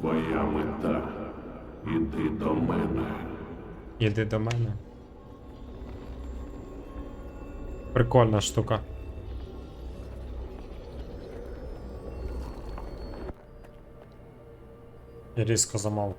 твоя мета. Іди до мене. Іди до мене. Прикольна штука. Я різко замовк.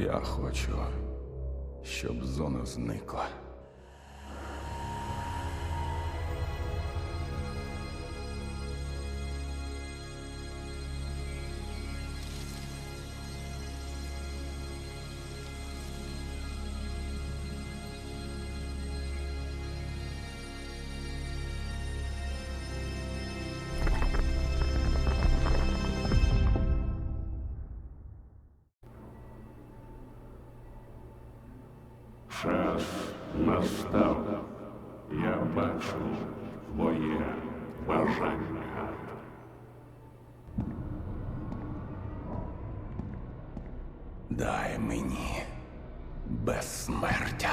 Я хочу, щоб зона зникла. Час настав. Я бачу твоє бажання. Дай мені безсмертя.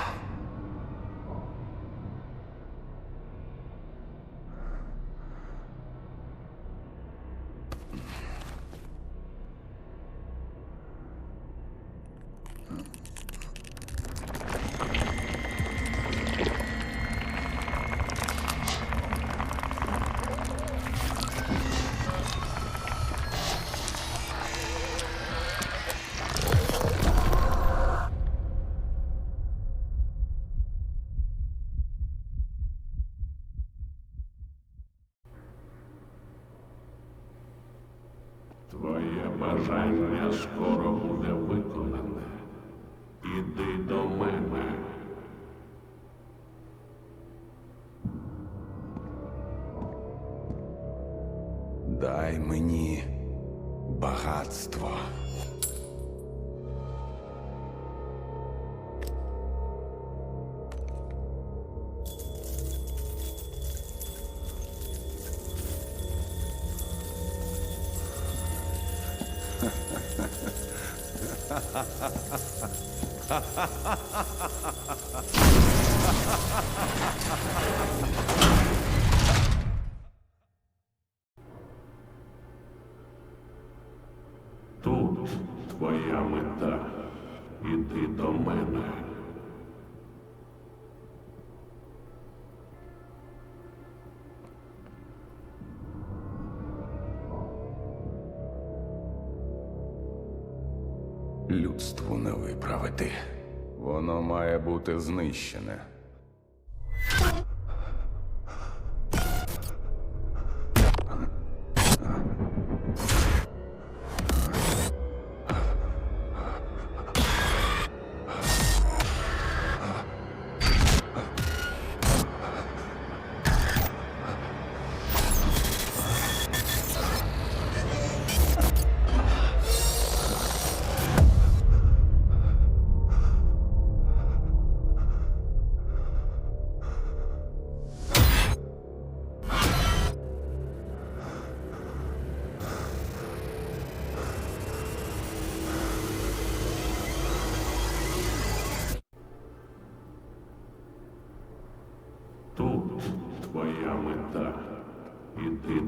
Твоє бажання скоро буде виконане. Іди до мене. Тут твоя мета. Іди до мене. Знищене.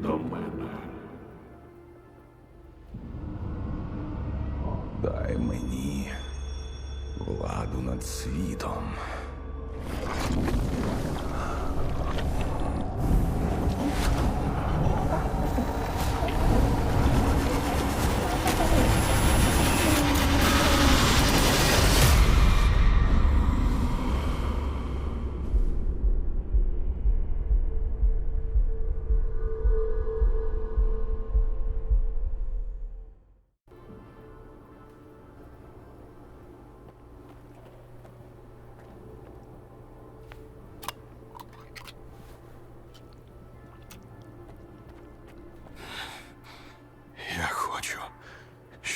До мене. Дай мені владу над світом.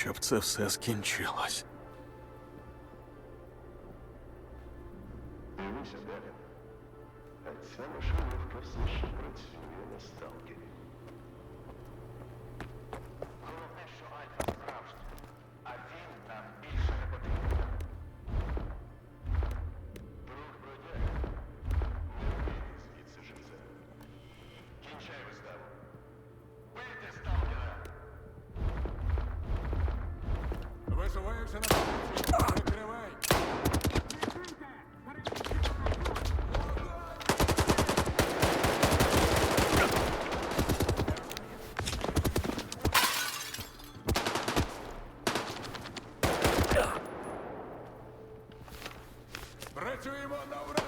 Щоб це все скінчилось. вже на позиції. Прикривай. Працюємо на ура!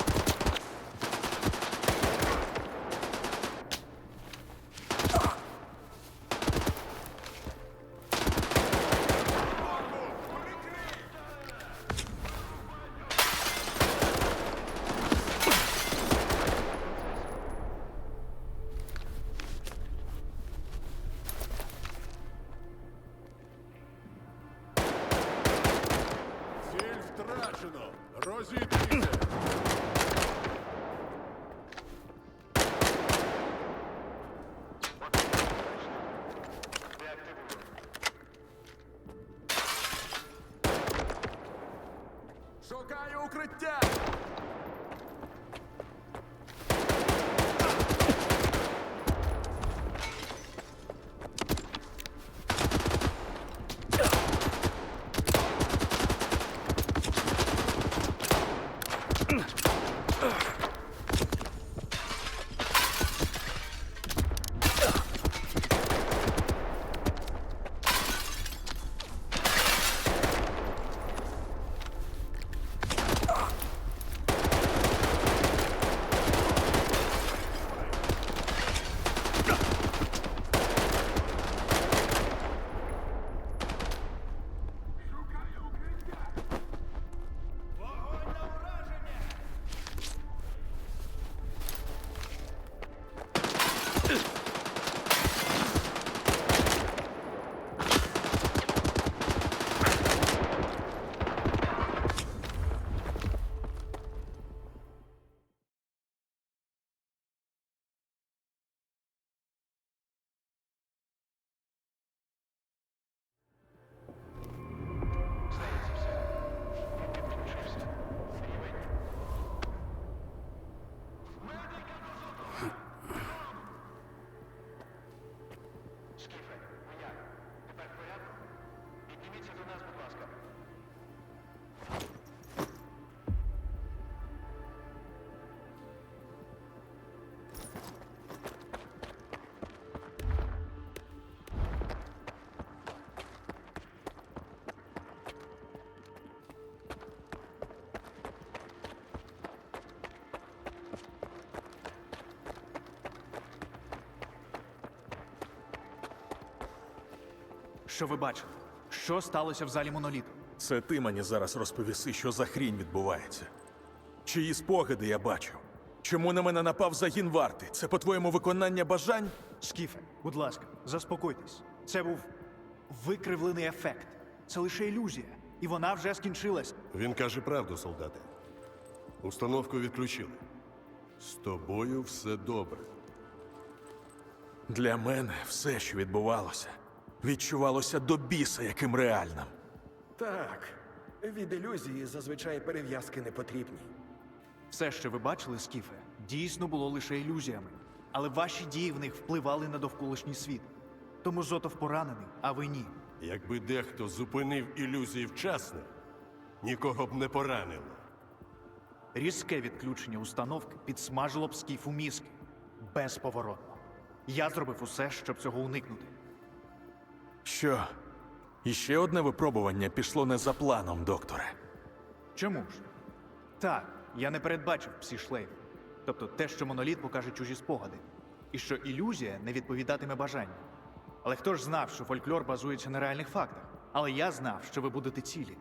Шукаю укриття! Що ви бачили? Що сталося в залі моноліту? Це ти мені зараз розповіси, що за хрінь відбувається. Чиї спогади я бачив? Чому на мене напав загін варти? Це по-твоєму виконання бажань? Скіфе, будь ласка, заспокойтесь. Це був викривлений ефект. Це лише ілюзія, і вона вже скінчилась. Він каже правду, солдати. Установку відключили. З тобою все добре. Для мене все, що відбувалося, відчувалося до біса яким реальним. Так, від ілюзії зазвичай перев'язки не потрібні. Все, що ви бачили, Скіфе, дійсно було лише ілюзіями. Але ваші дії в них впливали на довколишній світ. Тому Зотов поранений, а ви ні. Якби дехто зупинив ілюзії вчасно, нікого б не поранило. Різке відключення установки підсмажило б скіфу мізки. Безповоротно. Я зробив усе, щоб цього уникнути. Що? Іще одне випробування пішло не за планом, докторе. Чому ж? Так, я не передбачив псі-шлейф. Тобто те, що моноліт покаже чужі спогади, і що ілюзія не відповідатиме бажанню. Але хто ж знав, що фольклор базується на реальних фактах? Але я знав, що ви будете цілі.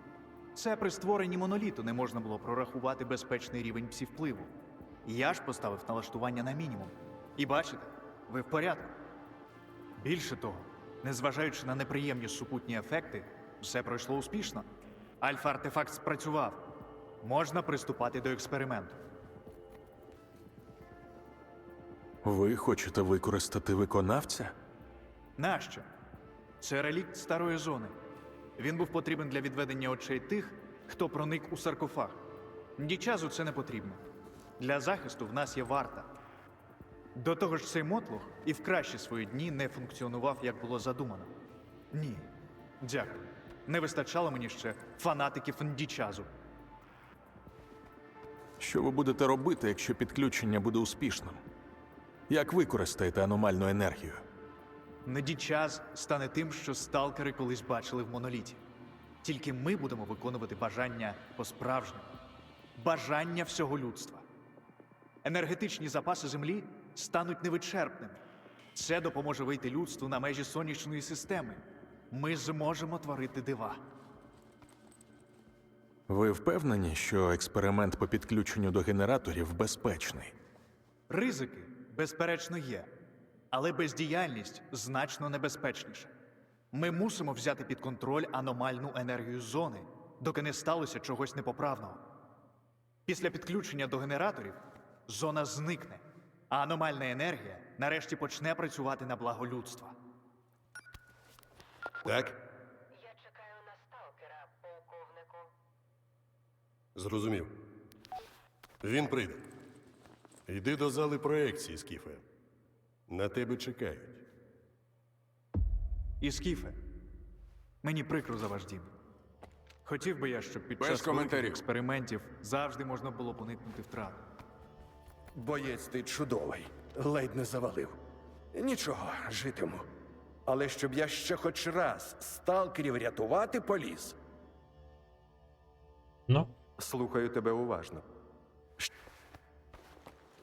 Це при створенні моноліту не можна було прорахувати безпечний рівень псі-впливу. Я ж поставив налаштування на мінімум. І бачите, ви в порядку. Більше того, незважаючи на неприємні супутні ефекти, все пройшло успішно. Альфа-артефакт спрацював. Можна приступати до експерименту. Ви хочете використати виконавця? Нащо? Це релікт старої зони. Він був потрібен для відведення очей тих, хто проник у саркофаг. Дічазу це не потрібно. Для захисту в нас є варта. До того ж, цей мотлух і в кращі свої дні не функціонував, як було задумано. Ні. Дякую. Не вистачало мені ще фанатиків індічазу. Що ви будете робити, якщо підключення буде успішним? Як використаєте аномальну енергію? Недічас стане тим, що сталкери колись бачили в моноліті. Тільки ми будемо виконувати бажання по-справжньому. Бажання всього людства. Енергетичні запаси Землі стануть невичерпними. Це допоможе вийти людству на межі сонячної системи. Ми зможемо творити дива. Ви впевнені, що експеримент по підключенню до генераторів безпечний? Ризики, безперечно, є, але бездіяльність значно небезпечніша. Ми мусимо взяти під контроль аномальну енергію зони, доки не сталося чогось непоправного. Після підключення до генераторів зона зникне, а аномальна енергія нарешті почне працювати на благо людства. Так? Я чекаю на сталкера, полковнику. Зрозумів. Він прийде. Йди до зали проекції, Скіфе. На тебе чекають. І Скіфе, мені прикро за ваш дім. Хотів би я, щоб під Без час великих коментарів. експериментів завжди можна було уникнути втрат. Боєць ти чудовий. Ледь не завалив. Нічого, житиму. Але щоб я ще хоч раз сталкерів рятувати поліз. Ну, Слухаю тебе уважно.